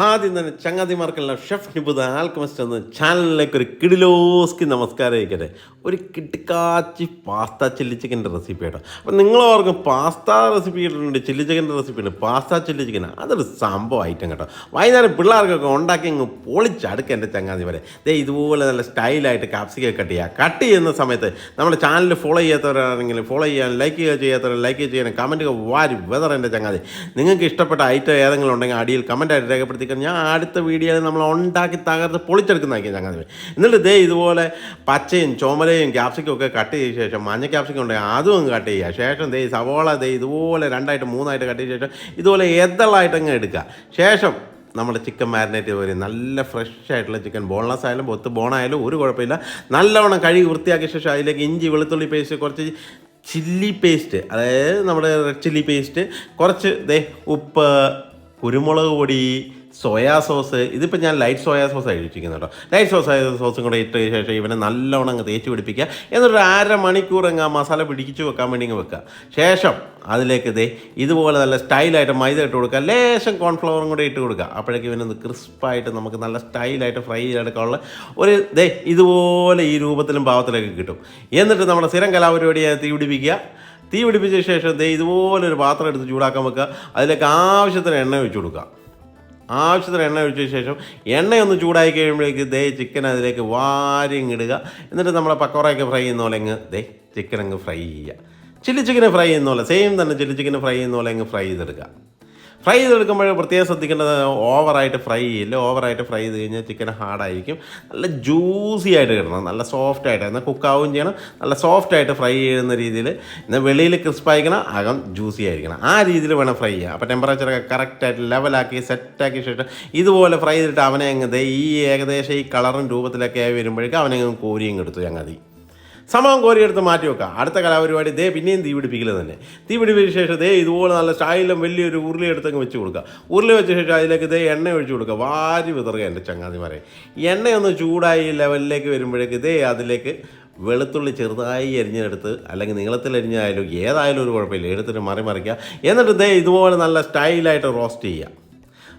ആദ്യം തന്നെ ചങ്ങാതിമാർക്കെല്ലാം chef നിബുദ alchemist എന്ന ചാനലിലേക്ക് ഒരു കിടിലോസ്കി നമസ്കാരം അയക്കട്ടെ. ഒരു കിട്ടിക്കാച്ചി പാസ്ത ചില്ലി ചിക്കന്റെ റെസിപ്പി കേട്ടോ അപ്പം നിങ്ങൾ ഓർക്കും പാസ്ത റെസിപ്പി ഇട്ടിട്ടുണ്ട് ചില്ലി ചിക്കന്റെ റെസിപ്പി ഉണ്ട്. പാസ്ത ചില്ലി ചിക്കൻ അതൊരു സംഭവം ഐറ്റം കേട്ടോ. വൈകുന്നേരം പിള്ളേർക്കൊക്കെ ഉണ്ടാക്കി ഇങ്ങ് പൊളിച്ചടുക്കുക എന്റെ ചങ്ങാതി വരെ ദേ ഇതുപോലെ നല്ല സ്റ്റൈലായിട്ട് കാപ്സിക്ക കട്ട് ചെയ്യുക കട്ട് ചെയ്യുന്ന സമയത്ത് നമ്മുടെ ചാനൽ ഫോളോ ചെയ്യാത്തവരാണെങ്കിൽ ഫോളോ ചെയ്യാൻ ലൈക്ക് ചെയ്യാത്തവർ ലൈക്ക് ചെയ്യാൻ കമന്റ് വാരി വെതർ എന്റെ ചങ്ങാതി. നിങ്ങൾക്ക് ഇഷ്ടപ്പെട്ട ഐറ്റം ഏതെങ്കിലും ഉണ്ടെങ്കിൽ അടിയിൽ കമന്റായിട്ട് രേഖപ്പെടുത്തിക്കാൻ ഞാൻ അടുത്ത വീഡിയോയിൽ നമ്മൾ ഉണ്ടാക്കി തകർത്ത് പൊളിച്ചെടുക്കുന്നതാക്കി ഞങ്ങൾ എന്നിട്ട് ദേ ഇതുപോലെ പച്ചയും ചുമലയും ക്യാപ്സിക്കും ഒക്കെ കട്ട് ചെയ്ത ശേഷം മഞ്ഞ ക്യാപ്സിക്കം ഉണ്ടെങ്കിൽ അതും കട്ട് ചെയ്യുക. ശേഷം ദേ സവോള ദേ ഇതുപോലെ രണ്ടായിട്ട് മൂന്നായിട്ട് കട്ട് ചെയ്ത ശേഷം ഇതുപോലെ എതളായിട്ട് അങ്ങ് എടുക്കുക. ശേഷം നമ്മൾ ചിക്കൻ മാരിനേറ്റ് ചെയ്ത് വരും നല്ല ഫ്രഷ് ആയിട്ടുള്ള ചിക്കൻ ബോൺലെസ് ആയാലും ബൊത്ത് ബോണായാലും ഒരു കുഴപ്പമില്ല. നല്ലവണ്ണം കഴുകി വൃത്തിയാക്കിയ ശേഷം അതിലേക്ക് ഇഞ്ചി വെളുത്തുള്ളി പേസ്റ്റ് കുറച്ച് ചില്ലി പേസ്റ്റ് അതായത് നമ്മുടെ റെഡ് ചില്ലി പേസ്റ്റ് കുറച്ച് ദേ ഉപ്പ് കുരുമുളക് പൊടി സോയാ സോസ്. ഇതിപ്പോൾ ഞാൻ ലൈറ്റ് സോയാ സോസ് കഴിച്ചിരിക്കുന്നത് കേട്ടോ. ലൈറ്റ് സോസ് സോസും കൂടെ ഇട്ട ശേഷം ഇവനെ നല്ലവണ്ണം അങ്ങ് തേച്ച് പിടിപ്പിക്കുക. എന്നിട്ട് അര മണിക്കൂർ അങ്ങ് ആ മസാല പിടിച്ചു വെക്കാൻ വേണ്ടി അങ്ങ് വെക്കുക. ശേഷം അതിലേക്ക് ദേ ഇതുപോലെ നല്ല സ്റ്റൈലായിട്ട് മൈദ ഇട്ട് കൊടുക്കുക. ലേശം കോൺഫ്ലവറും കൂടെ ഇട്ട് കൊടുക്കുക. അപ്പോഴേക്കും ഇവനൊന്ന് ക്രിസ്പായിട്ട് നമുക്ക് നല്ല സ്റ്റൈലായിട്ട് ഫ്രൈ ചെയ്തെടുക്കാനുള്ള ഒരു ദേ ഇതുപോലെ ഈ രൂപത്തിലും ഭാവത്തിലൊക്കെ കിട്ടും. എന്നിട്ട് നമ്മുടെ സ്ഥിരം കലാപരിപാടിയെ തീ പിടിപ്പിക്കുക. തീ പിടിപ്പിച്ച ശേഷം ദേ ഇതുപോലെ ഒരു പാത്രം എടുത്ത് ചൂടാക്കാൻ വെക്കുക. അതിലേക്ക് ആവശ്യത്തിന് എണ്ണ ഒഴിച്ചു കൊടുക്കുക. ആവശ്യത്തിന് എണ്ണ ഒഴിച്ച ശേഷം എണ്ണയൊന്ന് ചൂടായി കഴിയുമ്പോഴേക്ക് ദേ ചിക്കൻ അതിലേക്ക് വാരി ഇടുക. എന്നിട്ട് നമ്മളെ പക്കോറയൊക്കെ ഫ്രൈ ചെയ്യുന്ന പോലെ അങ്ങ് ദേ ചിക്കൻ അങ്ങ് ഫ്രൈ ചെയ്യുക. ചില്ലി ചിക്കനെ ഫ്രൈ ചെയ്യുന്ന പോലെ സെയിം തന്നെ ചില്ലി ചിക്കനെ ഫ്രൈ ചെയ്യുന്ന പോലെ അങ്ങ് ഫ്രൈ ചെയ്തെടുക്കുക. ഫ്രൈ ചെയ്തെടുക്കുമ്പോൾ പ്രത്യേകം ശ്രദ്ധിക്കേണ്ടത് ഓവറായിട്ട് ഫ്രൈ ചെയ്യില്ല. ഓവറായിട്ട് ഫ്രൈ ചെയ്ത് കഴിഞ്ഞാൽ ചിക്കൻ ഹാർഡായിരിക്കും നല്ല ജ്യൂസി ആയിട്ട് കിട്ടണം. നല്ല സോഫ്റ്റ് ആയിട്ട്. എന്നാൽ കുക്കാവുകയും ചെയ്യണം. നല്ല സോഫ്റ്റ് ആയിട്ട് ഫ്രൈ ചെയ്യുന്ന രീതിയിൽ എന്നാൽ വെളിയിൽ ക്രിസ്പ് ആയിരിക്കണം. അകം ജ്യൂസി ആയിരിക്കണം. ആ രീതിയിൽ വേണം ഫ്രൈ ചെയ്യുക അപ്പോൾ ടെമ്പറേച്ചറൊക്കെ കറക്റ്റായിട്ട് ലെവലാക്കി സെറ്റാക്കിയ ശേഷം ഇതുപോലെ ഫ്രൈ ചെയ്തിട്ട് അവനെ അങ്ങ് ഈ ഏകദേശം ഈ കളറും രൂപത്തിലൊക്കെ ആയി വരുമ്പോഴേക്കും അവനെ കോരിയും എടുത്തു ചങ്ങാതി. സമയം കോരിയെടുത്ത് മാറ്റി വെക്കാം. അടുത്ത കലാപരിപാടി ദേ പിന്നെയും തീ പിടിപ്പിക്കൽ തന്നെ. തീ പിടിപ്പിച്ച ശേഷം ദേ ഇതുപോലെ നല്ല സ്റ്റൈലും വലിയൊരു ഉരുളി എടുത്തങ്ങ് വെച്ച് കൊടുക്കുക ഉരുളി വെച്ച ശേഷം അതിലേക്ക് ദേ എണ്ണ ഒഴിച്ച് കൊടുക്കുക വാരി വിതറുക എന്റെ ചങ്ങാതിമാരെ. എണ്ണയൊന്ന് ചൂടായി ലെവലിലേക്ക് വരുമ്പോഴേക്ക് ദേ അതിലേക്ക് വെളുത്തുള്ളി ചെറുതായി അരിഞ്ഞെടുത്ത് അല്ലെങ്കിൽ നീളത്തിൽ അരിഞ്ഞായാലും ഏതായാലും ഒരു കുഴപ്പമില്ല. എടുത്തിട്ട് മറി മറിക്കുക എന്നിട്ട് ദേ ഇതുപോലെ നല്ല സ്റ്റൈലായിട്ട് റോസ്റ്റ് ചെയ്യുക.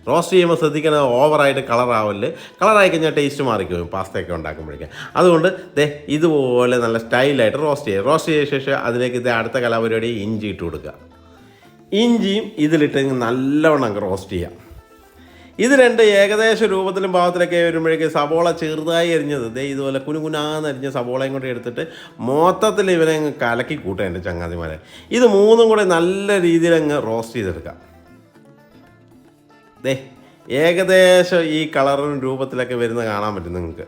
റോസ്റ്റ് ചെയ്യുമ്പോൾ ശ്രദ്ധിക്കണത് ഓവറായിട്ട് കളറാവൽ കളറായി കഴിഞ്ഞാൽ ടേസ്റ്റ് മാറിക്കും പാസ്തയൊക്കെ ഉണ്ടാക്കുമ്പോഴേക്കും. അതുകൊണ്ട് ദേ ഇതുപോലെ നല്ല സ്റ്റൈലായിട്ട് റോസ്റ്റ് ചെയ്യുക. റോസ്റ്റ് ചെയ്ത ശേഷം അതിലേക്ക് ഇത് അടുത്ത കലാപരിപാടി ഇഞ്ചി ഇട്ട് കൊടുക്കുക. ഇഞ്ചിയും ഇതിലിട്ട് നല്ലവണ്ണം റോസ്റ്റ് ചെയ്യാം. ഇത് രണ്ട് ഏകദേശ രൂപത്തിലും ഭാവത്തിലൊക്കെ വരുമ്പോഴേക്ക് സബോള ചെറുതായി അരിഞ്ഞത്. ദേ ഇതുപോലെ കുനുകുനാന്ന് എരിഞ്ഞ സവോളയും കൂടെ എടുത്തിട്ട് മൊത്തത്തിൽ ഇവനെ അങ്ങ് കലക്കി കൂട്ടുക എന്റെ ചങ്ങാതിമാരെ. ഇത് മൂന്നും കൂടെ നല്ല രീതിയിൽ അങ്ങ് റോസ്റ്റ് ചെയ്തെടുക്കാം. ദേ ഏകദേശം ഈ കളറും രൂപത്തിലൊക്കെ വരുന്ന കാണാൻ പറ്റും നിങ്ങൾക്ക്.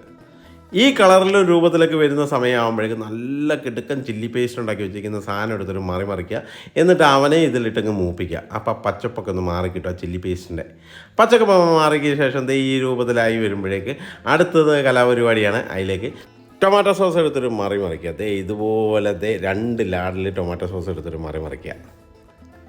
ഈ കളറിലും രൂപത്തിലൊക്കെ വരുന്ന സമയമാകുമ്പോഴേക്കും നല്ല കിടുക്കൻ ചില്ലി പേസ്റ്റ് ഉണ്ടാക്കി വെച്ചിരിക്കുന്ന സാധനം എടുത്തിട്ട് മറി മറിക്കുക. എന്നിട്ട് അവനെ ഇതിലിട്ടങ്ങ് മൂപ്പിക്കുക. അപ്പം പച്ചപ്പൊക്കെ ഒന്ന് മാറി കിട്ടും ആ ചില്ലി പേസ്റ്റിന്റെ. പച്ചക്കപ്പ മാറിക്കിയ ശേഷം ദേ ഈ രൂപത്തിലായി വരുമ്പോഴേക്ക് അടുത്തത് കലാപരിപാടിയാണ് അതിലേക്ക് ടൊമാറ്റോ സോസ് എടുത്തിട്ട് മറി മറിക്കുക. ദേ ഇതുപോലെ ദേ രണ്ട് ലാഡിൽ ടൊമാറ്റോ സോസ് എടുത്തിട്ട് മറി മറിക്കുക.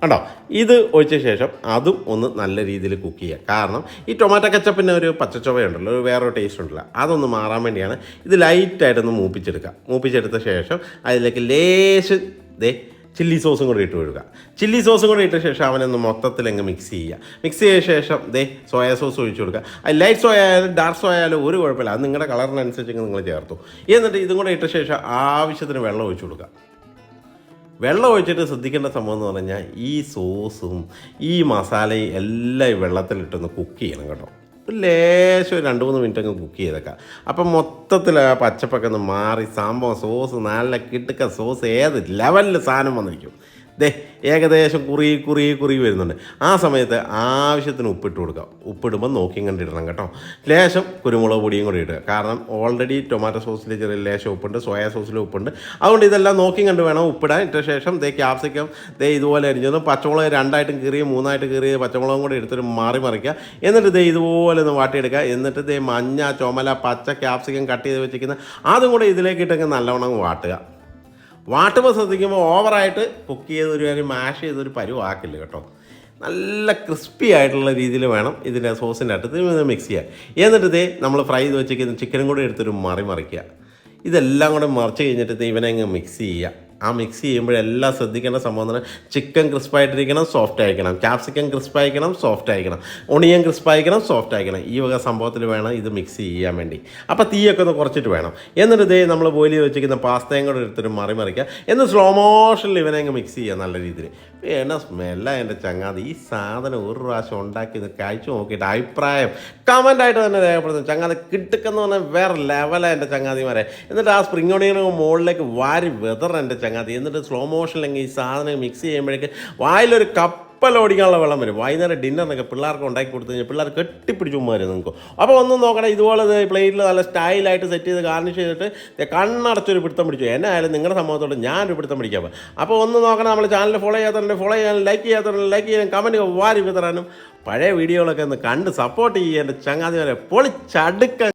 കണ്ടോ? ഇത് ഒഴിച്ച ശേഷം അതും ഒന്ന് നല്ല രീതിയിൽ കുക്ക് ചെയ്യുക. കാരണം ഈ ടൊമാറ്റോ കച്ചപ്പിന്റെ ഒരു പച്ചച്ചുവയുണ്ടല്ലോ ഒരു വേറൊരു ടേസ്റ്റ് ഉണ്ടല്ലോ. അതൊന്ന് മാറാൻ വേണ്ടിയാണ് ഇത് ലൈറ്റായിട്ടൊന്ന് മൂപ്പിച്ചെടുക്കുക. മൂപ്പിച്ചെടുത്ത ശേഷം അതിലേക്ക് ലേശം ദേ ചില്ലി സോസും കൂടി ഇട്ട് കൊടുക്കുക ചില്ലി സോസും കൂടി ഇട്ട ശേഷം അവനൊന്ന് മൊത്തത്തിൽ അങ്ങ് മിക്സ് ചെയ്യുക. മിക്സ് ചെയ്ത ശേഷം ദേ സോയാ സോസ് ഒഴിച്ച് കൊടുക്കുക. അത് ലൈറ്റ് സോയ ആയാലും ഡാർക്ക് സോയ ആയാലും ഒരു കുഴപ്പമില്ല. അത് നിങ്ങളുടെ കളറിനനുസരിച്ച് നിങ്ങൾ ചേർത്തു. എന്നിട്ട് ഇതും കൂടെ ഇട്ട ശേഷം ആവശ്യത്തിന് വെള്ളം ഒഴിച്ചു കൊടുക്കുക. വെള്ളം ഒഴിച്ചിട്ട് ശ്രദ്ധിക്കേണ്ട സംഭവം എന്ന് പറഞ്ഞാൽ ഈ സോസും ഈ മസാലയും എല്ലാം ഈ വെള്ളത്തിലിട്ടൊന്ന് കുക്ക് ചെയ്യണം കേട്ടോ. ലേശം ഒരു രണ്ട് മൂന്ന് മിനിറ്റ് അങ്ങ് കുക്ക് ചെയ്തേക്കാം. അപ്പം മൊത്തത്തിൽ ആ പച്ചപ്പൊക്കെ ഒന്ന് മാറി സംഭവം സോസ് നല്ല കിട്ടുക്ക സോസ് ഏത് ലെവലിൽ സാധനം വന്നിരിക്കും. ദേ ഏകദേശം കുറി കുറി കുറി വരുന്നുണ്ട്. ആ സമയത്ത് ആവശ്യത്തിന് ഉപ്പിട്ട് കൊടുക്കുക ഉപ്പിടുമ്പോൾ നോക്കി കണ്ടിടണം കേട്ടോ. ലേശം കുരുമുളക് പൊടിയും കൂടി ഇടുക. കാരണം ഓൾറെഡി ടൊമാറ്റോ സോസിൽ ചെറിയ ലേശം ഉപ്പുണ്ട് സോയാ സോസിൽ ഉപ്പുണ്ട്. അതുകൊണ്ട് ഇതെല്ലാം നോക്കി കണ്ട് വേണം ഉപ്പിടാൻ. ഇട്ട ശേഷം ദേ ക്യാപ്സിക്കം ദേ ഇതുപോലെ അരിഞ്ഞത് പച്ചമുളക് രണ്ടായിട്ടും കീറി മൂന്നായിട്ട് കീറി പച്ചമുളകും കൂടി എടുത്തിട്ട് മാറി മറിക്കുക. എന്നിട്ട് ദേ ഇതുപോലെ ഒന്ന് വാട്ടിയെടുക്കുക. എന്നിട്ട് ദേ മഞ്ഞ ചുമല പച്ച ക്യാപ്സിക്കം കട്ട് ചെയ്ത് വെച്ചിരിക്കുന്ന അതും കൂടെ ഇതിലേക്ക് ഇട്ടങ്ങ് നല്ലവണ്ണം വാട്ടുക. വാട്ടുമ്പോൾ ശ്രദ്ധിക്കുമ്പോൾ ഓവറായിട്ട് കുക്ക് ചെയ്ത് ഒരു മാഷ് ചെയ്തൊരു പരുവാക്കില്ല കേട്ടോ. നല്ല ക്രിസ്പി ആയിട്ടുള്ള രീതിയിൽ വേണം ഇതിന്റെ സോസിന്റെ അടുത്ത് മിക്സ് ചെയ്യുക എന്നിട്ട് ഇതേ നമ്മൾ ഫ്രൈ ചെയ്ത് വെച്ചിരിക്കുന്ന ചിക്കനും കൂടെ എടുത്തൊരു മറി മറിക്കുക. ഇതെല്ലാം കൂടെ മറിച്ച് കഴിഞ്ഞിട്ട് ഇവനെ അങ്ങ് മിക്സ് ചെയ്യുക. ആ മിക്സ് ചെയ്യുമ്പോഴെല്ലാം ശ്രദ്ധിക്കേണ്ട സംഭവം പറഞ്ഞാൽ ചിക്കൻ ക്രിസ്പായിട്ടിരിക്കണം സോഫ്റ്റ് ആയിരിക്കണം. ക്യാപ്സിക്കൻ ക്രിസ്പ് ആയിരിക്കണം സോഫ്റ്റ് ആയിരിക്കണം. ഒണിയൻ ക്രിസ്പ് ആയിരിക്കണം സോഫ്റ്റ് ആയിരിക്കണം. ഈ വക സംഭവത്തിൽ വേണം ഇത് മിക്സ് ചെയ്യാൻ വേണ്ടി. അപ്പോൾ തീയൊക്കെ ഒന്ന് കുറച്ചിട്ട് വേണം. എന്നിട്ട് ഇതേ നമ്മൾ ബോയിൽ വെച്ചിരിക്കുന്ന പാസ്തയും കൂടെ എടുത്തിട്ട് മറി മറിക്കുക എന്ന് സ്ലോ മോഷനിൽ ഇവനെ അങ്ങ് മിക്സ് ചെയ്യുക നല്ല രീതിയിൽ. എന്നാ സ്മെല്ല എന്റെ ചങ്ങാതി. ഈ സാധനം ഒരു പ്രാവശ്യം ഉണ്ടാക്കി ഇത് കഴിച്ചു നോക്കിയിട്ട് അഭിപ്രായം കമന്റായിട്ട് തന്നെ രേഖപ്പെടുത്തും. ചങ്ങാതി കിട്ടുക്കെന്ന് പറഞ്ഞാൽ വേറെ ലെവലാണ് എന്റെ ചങ്ങാതിമാരെ. എന്നിട്ട് ആ സ്പ്രിംഗ് ഒണിയനും മുകളിലേക്ക് വാരി വെതർ എന്റെ ചങ്ങാതി. എന്നിട്ട് സ്ലോ മോഷനിലെങ്കിൽ ഈ സാധനം മിക്സ് ചെയ്യുമ്പോഴേക്ക് വായിലൊരു കപ്പലോടിക്കാനുള്ള വെള്ളം വരും. വൈകുന്നേരം ഡിന്നറിനൊക്കെ പിള്ളേർക്ക് ഉണ്ടാക്കി കൊടുത്തു കഴിഞ്ഞാൽ പിള്ളേർ കെട്ടിപ്പിടിച്ച് വരും നിങ്ങൾക്ക്. അപ്പോൾ ഒന്നും നോക്കണം ഇതുപോലെ പ്ലേറ്റിൽ നല്ല സ്റ്റൈലായിട്ട് സെറ്റ് ചെയ്ത് ഗാർണിഷ് ചെയ്തിട്ട് കണ്ണടച്ചൊരു പിടുത്തം പിടിച്ചു. എന്നെ ആയാലും നിങ്ങളുടെ സംഭവത്തോട് ഞാനൊരു പിടുത്തം പിടിക്കാം അപ്പോൾ ഒന്ന് നോക്കണം നമ്മൾ ചാനൽ ഫോളോ ചെയ്യാത്തതുണ്ട് ഫോളോ ചെയ്യാനും ലൈക്ക് ചെയ്യാത്തതുണ്ട് ലൈക്ക് ചെയ്യാൻ കമന്റ് വാരി വിതറാനും പഴയ വീഡിയോകളൊക്കെ ഒന്ന് കണ്ട് സപ്പോർട്ട് ചെയ്യുക എന്റെ ചങ്ങാതി വരെ പൊളിച്ചടുക്ക